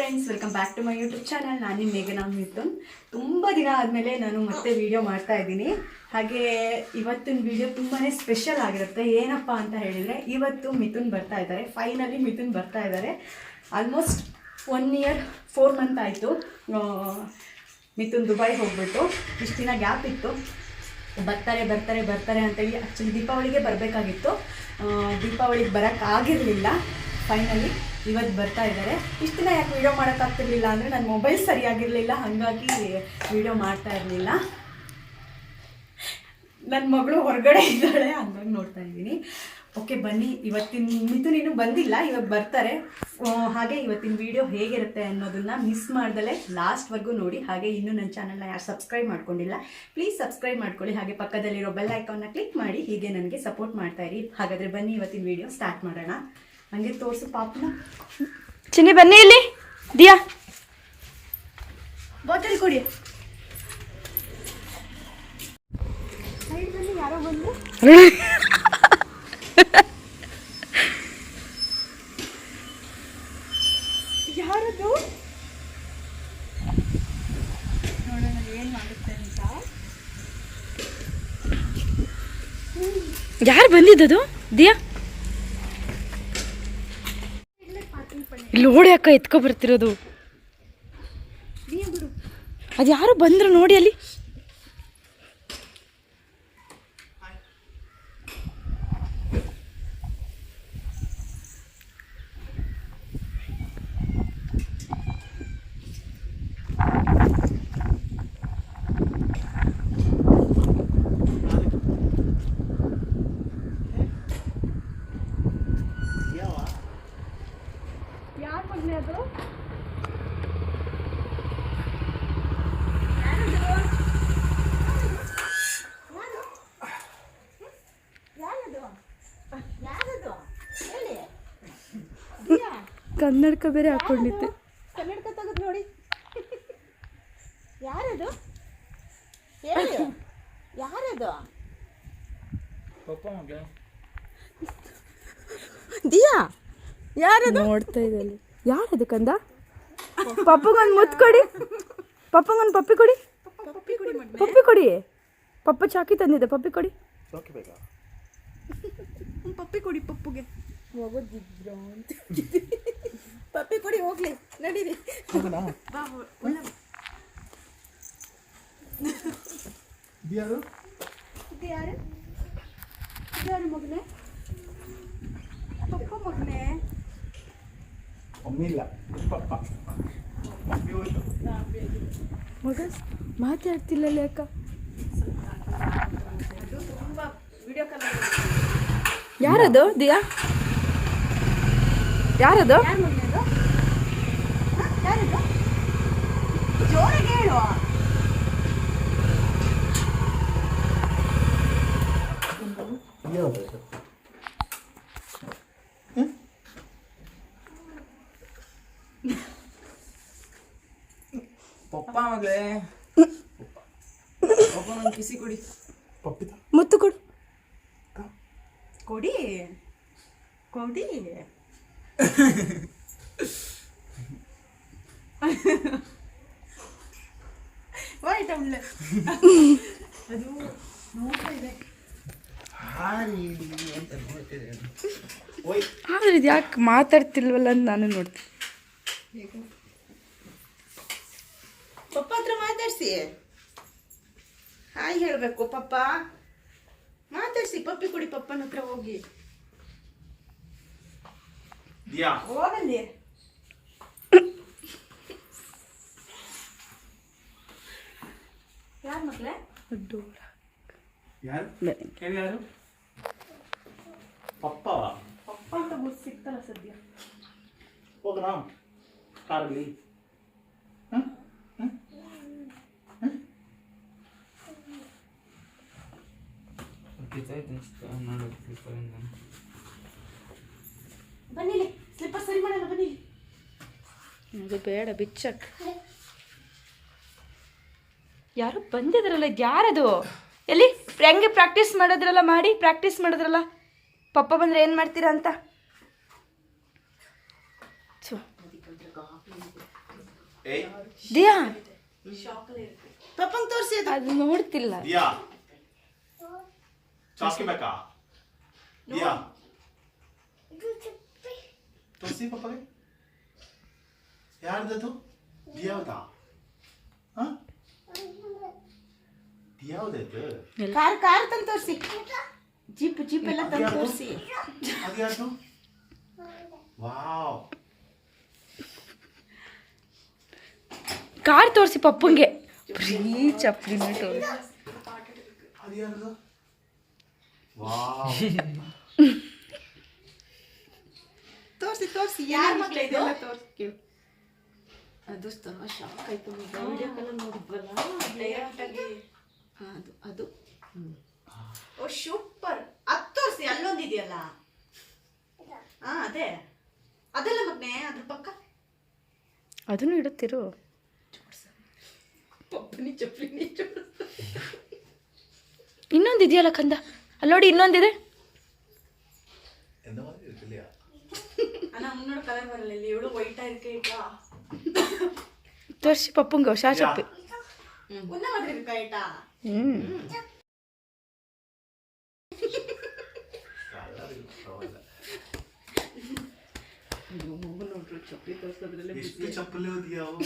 Friends welcome back to my YouTube channel ನಾನು ಮೇಘನ ಮಿಥುನ್. ತುಂಬ ದಿನ ಆದಮೇಲೆ ನಾನು ಮತ್ತೆ ವಿಡಿಯೋ ಮಾಡ್ತಾ ಇದ್ದೀನಿ. ಹಾಗೆ ಇವತ್ತಿನ ವಿಡಿಯೋ ತುಂಬಾ ಸ್ಪೆಷಲ್ ಆಗಿರುತ್ತೆ. ಏನಪ್ಪ ಅಂತ ಹೇಳಿದರೆ, ಇವತ್ತು ಮಿಥುನ್ ಬರ್ತಾ ಇದ್ದಾರೆ. ಫೈನಲಿ ಮಿಥುನ್ ಬರ್ತಾ ಇದ್ದಾರೆ. Almost one year four month ಆಯಿತು. ಮಿಥುನ್ ದುಬೈ ಹೋಗ್ಬಿಟ್ಟು. ಇಷ್ಟು ದಿನ ಗ್ಯಾಪ್ ಇತ್ತು. ಬರ್ತಾರೆ ಬರ್ತಾರೆ ಬರ್ತಾರೆ ಅಂತೇಳಿ ಆ್ಯಕ್ಚುಲಿ ದೀಪಾವಳಿಗೆ ಬರಬೇಕಾಗಿತ್ತು. ದೀಪಾವಳಿಗೆ ಬರೋಕ್ಕಾಗಿರಲಿಲ್ಲ ಫೈನಲಿ ಇವತ್ತು ಬರ್ತಾ ಇದ್ದಾರೆ. ಇಷ್ಟು ದಿನ ಯಾಕೆ ವೀಡಿಯೋ ಮಾಡೋಕ್ಕಾಗ್ತಿರ್ಲಿಲ್ಲ ಅಂದರೆ ನನ್ನ ಮೊಬೈಲ್ ಸರಿಯಾಗಿರಲಿಲ್ಲ, ಹಾಗಾಗಿ ವೀಡಿಯೋ ಮಾಡ್ತಾ ಇರಲಿಲ್ಲ. ನನ್ನ ಮಗಳು ಹೊರಗಡೆ ಇದ್ದಾಳೆ, ಹಂಗಾಗಿ ನೋಡ್ತಾ ಇದ್ದೀನಿ. ಓಕೆ ಬನ್ನಿ. ಇವತ್ತಿನ ಮಿಥುನ್ ಇನ್ನೂ ಬಂದಿಲ್ಲ ಇವಾಗ ಬರ್ತಾರೆ. ಹಾಗೆ ಇವತ್ತಿನ ವಿಡಿಯೋ ಹೇಗಿರುತ್ತೆ ಅನ್ನೋದನ್ನ ಮಿಸ್ ಮಾಡ್ದಲೇ ಲಾಸ್ಟ್ವರೆಗೂ ನೋಡಿ. ಹಾಗೆ ಇನ್ನೂ ನನ್ನ ಚಾನಲ್ನ ಯಾರು ಸಬ್ಸ್ಕ್ರೈಬ್ ಮಾಡ್ಕೊಂಡಿಲ್ಲ ಪ್ಲೀಸ್ ಸಬ್ಸ್ಕ್ರೈಬ್ ಮಾಡ್ಕೊಳ್ಳಿ. ಹಾಗೆ ಪಕ್ಕದಲ್ಲಿರೋ ಬೆಲ್ ಐಕಾನ್ನ ಕ್ಲಿಕ್ ಮಾಡಿ, ಹೀಗೆ ನನಗೆ ಸಪೋರ್ಟ್ ಮಾಡ್ತಾಯಿರಿ ಹಾಗಾದರೆ ಬನ್ನಿ, ಇವತ್ತಿನ ವಿಡಿಯೋ ಸ್ಟಾರ್ಟ್ ಮಾಡೋಣ. ಹಂಗೆ ತೋರಿಸು ಪಾಪನ. ಚಿನ್ನಿ ಬನ್ನಿ ಇಲ್ಲಿ. ದಿಯಾ. ಬಾಟಲ್ ಕೊಡಿ. ಯಾರೋ ಬಂದು ಯಾರದು? ನೋಡೋಣ ಏನು ಮಾಡುತ್ತೆ ಅಂತ ಯಾರು ಬಂದಿದ್ದದು? ದಿಯಾ. ಇಲ್ಲಿ ನೋಡಿ ಅಕ್ಕ ಎತ್ಕೊ ಬರ್ತಿರೋದು. ಅದು ಯಾರು ಬಂದ್ರು ನೋಡಿ ಅಲ್ಲಿ ಯಾರು ಮಗನೇ ಅದು ಕನ್ನಡಕ ಬೇರೆ ಹಾಕೊಂಡಿದ್ದೆ. ಕನ್ನಡಕ ತೆಗೆದು ನೋಡಿ. ಯಾರದು? ಹೇಳಿ. ಯಾರದು? ದಿಯಾ? ಯಾರದು? ನೋಡ್ತಾ ಯಾರು ಯಾರದು ಕಂದ? ಪಪ್ಪಗೊಂದು ಮುತ್ತು ಕೊಡಿ. ಪಪ್ಪಗೊಂದು ಪಪ್ಪಿ ಕೊಡಿ. ಪಪ್ಪಿ ಕುಡಿ ಪಪ್ಪಿ ಕೊಡಿ. ಪಪ್ಪ ಚಾಕಿ ತಂದಿದ್ದೆ ಪಪ್ಪಿ ಕೊಡಿ. ಪಪ್ಪಿ ಕೊಡಿ ಪಪ್ಪುಗೆ. ಪಪ್ಪಿ ಕೊಡಿ ಹೋಗ್ಲಿ ನಡೀರಿ. ಯಾರು ಇದು ಯಾರು ಮಗನೇ? ಪಪ್ಪ ಮಗನೇ. ಇಲ್ಲ ಪಪ್ಪ. ಮಮ್ಮಿ ಮಗ ಮಾತಾಡ್ತಿಲ್ಲಲ್ಲ ಅಕ್ಕ. ತುಂಬ ವಿಡಿಯೋ ಕಾಲ್ ಯಾರದು? ದಿಯಾ ಯಾರದು ಯಾರು ಮಗನೇ ಅದು ಹ? ಯಾರದು ಜೋರಾಗಿ ಹೇಳು ಯಾವ್ದು ಪಪ್ಪ ಮಗಳೇ ಪಪ್ಪ ನಂಗೆ ಕಿಸಿ ಕೊಡಿ ಪಪ್ಪಿತ ಮುತ್ತು ಕೊಡು ಕೊಡಿ ಕೊಡಿ ವೈಟ್ ಅವಳೆ ಅದು ನೋಡ್ತಾ ಇದೆ ಅಂತ ನೋಡ್ತಿದ್ದೇನೆ ಓಯ್ ಆದ್ರೆ ಇದು ಯಾಕೆ ಮಾತಾಡ್ತಿಲ್ವಲ್ಲ ಅಂತ ನಾನು ನೋಡ್ತೀನಿ. ಪಪ್ಪ ಹತ್ರ ಮಾತಾಡ್ಸಿ. ಹಾಯ್ ಹೇಳಬೇಕು ಪಪ್ಪ. ಮಾತಾಡ್ಸಿ ಪಪ್ಪಿ ಕೊಡಿ ಪಪ್ಪನ ಹತ್ರ ಹೋಗಿ. ಹೋಗಲ್ಲಿ. ಯಾರ ಮಕ್ಳೇ ಯಾರು? ಏನು ಯಾರು? ಪಪ್ಪ. ಪಪ್ಪ ಅಂತ ಗುರ್ತು ಸಿಗ್ತಲ್ಲ ಸದ್ಯ. ಹೋಗೋಣ ಕಾರಲ್ಲಿ? ಹ್ಮ್? ಬನ್ನಿಲಿ ಸ್ಲಿಪ್ಪರ್ ಸರಿ ಮಾಡೋಣ ಬನ್ನಿ ಅದು ಬೇಡ ಬಿಚ್ಚಕ್. ಯಾರು ಬಂದಿದ್ರಲ್ಲ ಯಾರದು? ಎಲ್ಲಿ? ಹೆಂಗೆ ಪ್ರಾಕ್ಟೀಸ್ ಮಾಡೋದ್ರಲ್ಲ ಮಾಡಿ ಪ್ರಾಕ್ಟೀಸ್ ಮಾಡಿದ್ರಲ್ಲ? ಪಪ್ಪ ಬಂದ್ರೆ ಏನು ಮಾಡ್ತೀರಾ ಅಂತ? ದಿಯಾ? ಪಪ್ಪಂಗೆ ತೋರಿಸಿ ಅದು. ಅದು ನೋಡ್ತಿಲ್ಲ. ಯಾರ್ದದು? ದಿಯಾವ್ದಾ? ಹಾ? ದಿಯಾವ್ದದು ಕಾರ್ ಕಾರ್ ತಂದು ತೋರಿಸಿ ಜೀಪ್ ಜೀಪ್ ಎಲ್ಲ ತಂದು ಅದ್ಯಾವ್ದು? ತೋರಿಸಿ ಅದ್ಯಾರ್ದು ವಾವ್. ಕಾರ್ ತೋರಿಸಿ ಪಪ್ಪಂಗೆ. ಪ್ರೀ ಚಪ್ಲಿನ ತೋರಿಸಿ. ಅದ್ಯಾರ್ದು ವಾವ್. ತೋರಿಸಿ ತೋರಿಸಿ. ಯಾರ ಮಕ್ಳು ಇದೆಲ್ಲ ತೋರಿಸಿ? ಕೇಳು ಅದು ಶಾಕ್ ಆಯ್ತು. ವಿಡಿಯೋ ಕಾಲ ನೋಡಿದ್ವಲ್ಲ? ಡೈರೆಕ್ಟ್ ಆಗಿ ಹಾ, ಅದು ಅದು? ಓ ಸೂಪರ್. ಅದು ತೋರಿಸಿ ಅಲ್ಲೊಂದು ಇದೆಯಲ್ಲ ಹಾ ಅದೇ. ಅದೆಲ್ಲ ಮಗ್ನೆ ಅದ್ರ ಪಕ್ಕ? ಅದನ್ನು ಇಡುತ್ತಿರು. ಪಪ್ಪನಿ ಚಪ್ಲಿನಿ ಇನ್ನೊಂದು ಇದೆಯಲ್ಲ ಕಂದ? ಅಲ್ಲೋಡಿ ನೋಡಿ ಇನ್ನೊಂದಿದೆ ತೋರಿಸಿ ಪಪ್ಪಂಗ ಶಾ ಚಪ್ಪಿ ಉನ್ನ ಮಾತ್ರ ಕಾಯ್ಟಾ ಹ್ಞೂ ನೋಡ್ರು ಚಪ್ಪಲಿ ತೋರಿಸೋದ್ರಲ್ಲೇ ಎಷ್ಟು ಚಪ್ಪಲಿ ಓದಿಯಾವು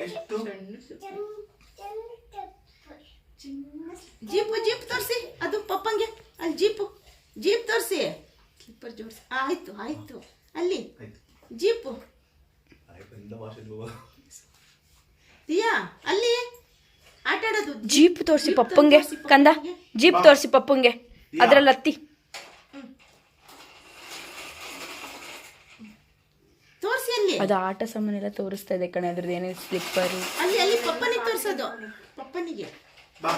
ಎಷ್ಟು ಜೀಪು ಜೀಪ್ ತೋರಿಸಿ ಅದು ಪಪ್ಪಂಗೆ ಅಲ್ಲಿ ಜೀಪು ಜೀಪ್ ತೋರಿಸಿ ಸ್ಲಿಪ್ಪರ್ ಜೋಡಿಸಿ ಆಯ್ತು ಆಯ್ತು ಅಲ್ಲಿ ಆಯ್ತು ಜೀಪು ಆಯ್ತು ಎಂತ ಭಾಷೆ ದಿಯಾ ಅಲ್ಲಿ. ಆಟ ಆಡೋದು. ಜೀಪ್ ತೋರಿಸಿ ಪಪ್ಪಂಗೆ ಕಂದ. ಜೀಪ್ ತೋರಿಸಿ ಪಪ್ಪಂಗೆ. ಅದ್ರಲ್ಲಿ ಹತ್ತಿ. ತೋರಿಸಿ ಅಲ್ಲಿ. ಅದು ಆಟ ಸಾಮಾನೆಲ್ಲ ತೋರಿಸ್ತಾ ಇದೆ ಕಣೆ ಅದ್ರದ್ದು ಏನೇನು ಸ್ಲಿಪ್ಪರು. ಅಲ್ಲಿ ಅಲ್ಲಿ ಪಪ್ಪನಿಗೆ ತೋರಿಸೋದು. ಪಪ್ಪನಿಗೆ. ಬಾ.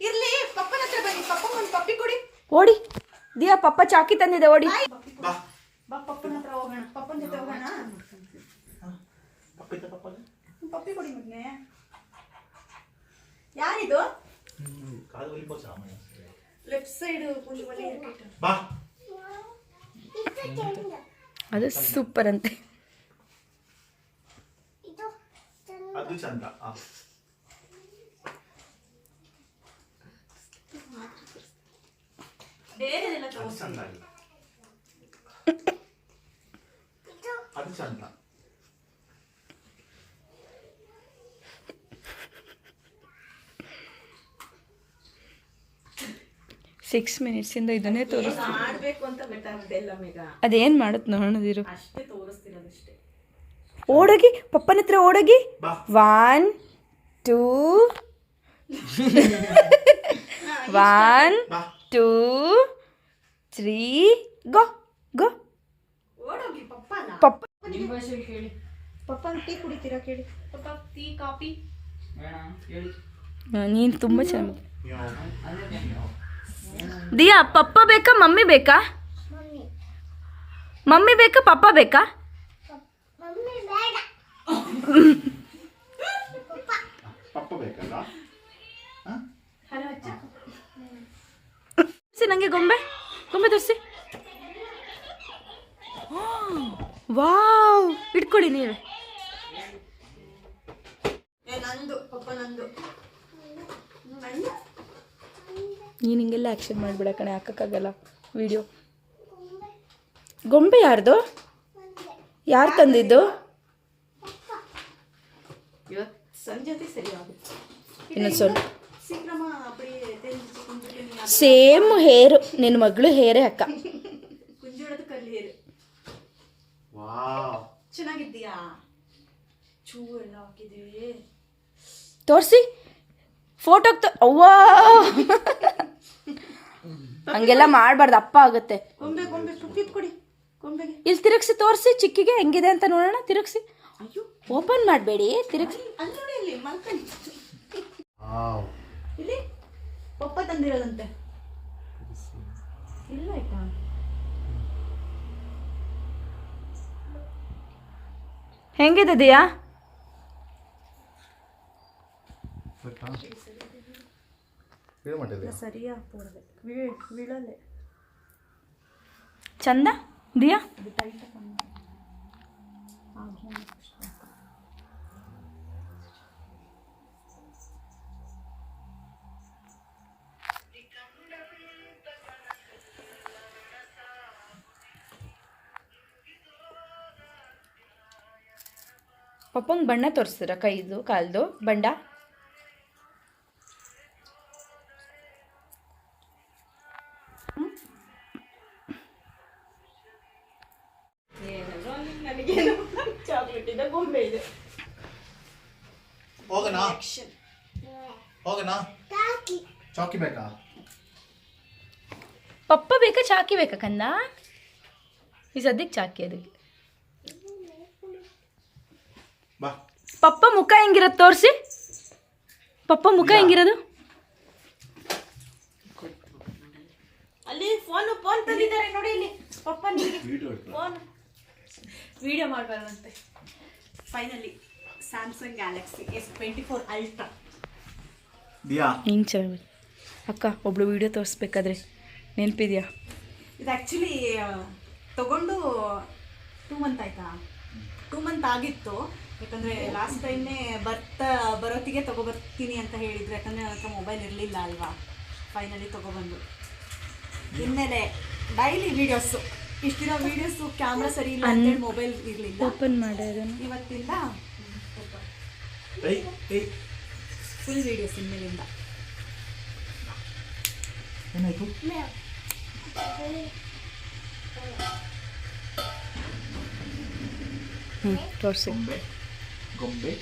ಇರ್ಲಿ ಪಪ್ಪನ ಹತ್ರ ಬನ್ನಿ. ಪಪ್ಪ ಒಂದು ಪಪ್ಪಿ ಕೊಡಿ. ಓಡಿ. ದಿಯಾ ಪಪ್ಪ ಚಾಕಿ ತಂದಿದೆ ಓಡಿ. ಬಾ. ಬಾ ಪಪ್ಪನ ಹತ್ರ ಹೋಗೋಣ. ಪಪ್ಪನ ಜೊತೆ ಹೋಗೋಣ. ಪಪ್ಪಿತ ಪಪ್ಪಗೆ ಪಪ್ಪಿ ಕೊಡಿ ಮಗ್ನೆ ಯಾರಿದು ಕಾದು ಒಲಿಪೋ ಸಾಮಾನ್ಯ ಲೆಫ್ಟ್ ಸೈಡ್ ಒಂದು ಒಲೆ ಇರ್ಕಿಟ್ಟು ಬಾ ಅದು ಸೂಪರ್ ಅಂತೆ ಅದು ಚಂದ ಆ. ಬೇರೆದೆಲ್ಲ ಅದು ತೋರಿಸಿ ಚಂದ ಇಲ್ಲ ಅದು ಚಂದ ಸಿಕ್ಸ್ ಮಿನಿಟ್ಸಿಂದ ಇದನ್ನೇ ತೋರಿಸ್ತೀನಿ. ಅದೇನು ಮಾಡುತ್ತೆ ನೋಡೋದಿರು ಓಡೋಗಿ ಪಪ್ಪನ ಹತ್ರ ಓಡೋಗಿ. One two one two three go go ಪಪ್ಪ ಟೀ ಕುಡಿತೀರಾ ಕೇಳಿ. ಪಪ್ಪ ಟೀ ಕಾಫಿ? ನೀನು ತುಂಬ ಚೆನ್ನಾಗಿ ದಿಯಾ ಪಪ್ಪ ಬೇಕಾ ಮಮ್ಮಿ ಬೇಕಾ? ಮಮ್ಮಿ ಬೇಕಾ ಪಪ್ಪ ಬೇಕಾ? ನನಗೆ ಗೊಂಬೆ ಗೊಂಬೆ ತೋರಿಸಿ. ವಾವ್ ಇಟ್ಕೊಳ್ಳಿ ನೀವೇ. ಹಿಂಗೆಲ್ಲ ಆ್ಯಕ್ಷನ್ ಮಾಡಿಬಿಡ ಕಣೆ ಹಾಕೋಕ್ಕಾಗಲ್ಲ ವಿಡಿಯೋ ಗೊಂಬೆ ಯಾರ್ದು? ಯಾರು ತಂದಿದ್ದು? ಇನ್ನೊಂದು ಸ್ವಲ್ಪ ಸೇಮ್ ಹೇರು ನಿನ್ನ ಮಗಳು ಹೇರೇ ಅಕ್ಕ. ತೋರಿಸಿ. ಫೋಟೋ ಅವ್ವಾ. ಹಂಗೆಲ್ಲ ಮಾಡಬಾರ್ದು ಅಪ್ಪ ಆಗುತ್ತೆ. ಗೊಂಬೆ ಗೊಂಬೆ ಪುಪ್ಪಿ ಕೊಡಿ ಗೊಂಬೆಗೆ. ಇಲ್ಲಿ ತಿರುಗಿಸಿ ತೋರಿಸಿ ಚಿಕ್ಕಿಗೆ ಹೆಂಗಿದೆ ಅಂತ ನೋಡೋಣ ತಿರುಗಿಸಿ. ಅಯ್ಯೋ. ಓಪನ್ ಮಾಡಬೇಡಿ ತಿರುಗಿಸಿ. ಅಲ್ಲಿ ನೋಡಿ ಅಲ್ಲಿ ಮಲ್ಕಂಡಿ. ವಾವ್. ಇಲ್ಲಿ ಪಪ್ಪ ತಂದಿರೋದಂತೆ. ಇಲ್ಲ ಆಯ್ತಾ? ಹೆಂಗಿದೆ ದಿಯಾ? ಸರಿಯಾ ಚಂದ? ದಿಯಾ? ಪಪ್ಪಂಗೆ ಬಣ್ಣ ತೋರಿಸ್ತೀರಾ ಕೈದು ಕಾಲ್ದು? ಬಂಡ? ಚಾಕ್ಲೇಟ್ ಇದೆ ಗೊಂಬೆ ಇದೆ. ಹೋಗೋಣ. ಹೋಗೋಣ. ಚಾಕಿ. ಬೇಕಾ? ಪಪ್ಪ ಬೇಕಾ ಚಾಕಿ ಬೇಕಾ ಕಂದ ಈ ಸದ್ಯಕ್ಕೆ ಚಾಕಿ ಅದಕ್ಕೆ. ಬಾ. ಪಪ್ಪ ಮುಖ ಹೆಂಗಿರೋದು ತೋರಿಸಿ. ಪಪ್ಪ ಮುಖ ಹೆಂಗಿರೋದು? ಅಲ್ಲಿ ಫೋನ್ ಫೋನ್ ತಂದಿದ್ದಾರೆ ನೋಡಿ ಇಲ್ಲಿ. ಪಪ್ಪ phone video ಮಾಡಬಾರ್ದಂತೆ. Finally Samsung Galaxy S twenty four Ultra Diya ಹಿಂಗೆ ಚೆನ್ನಾಗಿ ಅಕ್ಕ ಒಬ್ಳು ವಿಡಿಯೋ ತೋರಿಸ್ಬೇಕಾದ್ರೆ ನೆನಪಿದೆಯಾ? ಇದು ಆ್ಯಕ್ಚುಲಿ ತಗೊಂಡು ಟೂ ಮಂತ್ ಆಯಿತಾ? ಟೂ ಮಂತ್ ಆಗಿತ್ತು. ಯಾಕಂದರೆ ಲಾಸ್ಟ್ ಟೈಮ್ನೇ ಬರ್ತಾ ಬರೋತ್ತಿಗೆ ತಗೊಬರ್ತೀನಿ ಅಂತ ಹೇಳಿದ್ರು. ಯಾಕಂದರೆ ನನ್ನ ಹತ್ರ ಮೊಬೈಲ್ ಇರಲಿಲ್ಲ ಅಲ್ವಾ? ಫೈನಲಿ ತೊಗೊಬಂದು ಇನ್ಮೇಲೆ ಡೈಲಿ ವೀಡಿಯೋಸು ಇಷ್ಟು ದಿನ ವಿಡಿಯೋಸ್ ಕ್ಯಾಮ್ರಾ ಸರಿ ಇಲ್ಲ ಅಂತೇಳಿ ಮೊಬೈಲ್ ಇರಲಿಲ್ಲ. ಓಪನ್ ಮಾಡೋದು ಇವತ್ತಿಲ್ಲ ಫುಲ್ ವಿಡಿಯೋಸ್ ಇನ್ಮೇಲಿಂದ. ಏನಾಯ್ತು? ಹ್ಞೂ ತೋರಿಸಿ. ಗೊಂಬೆ.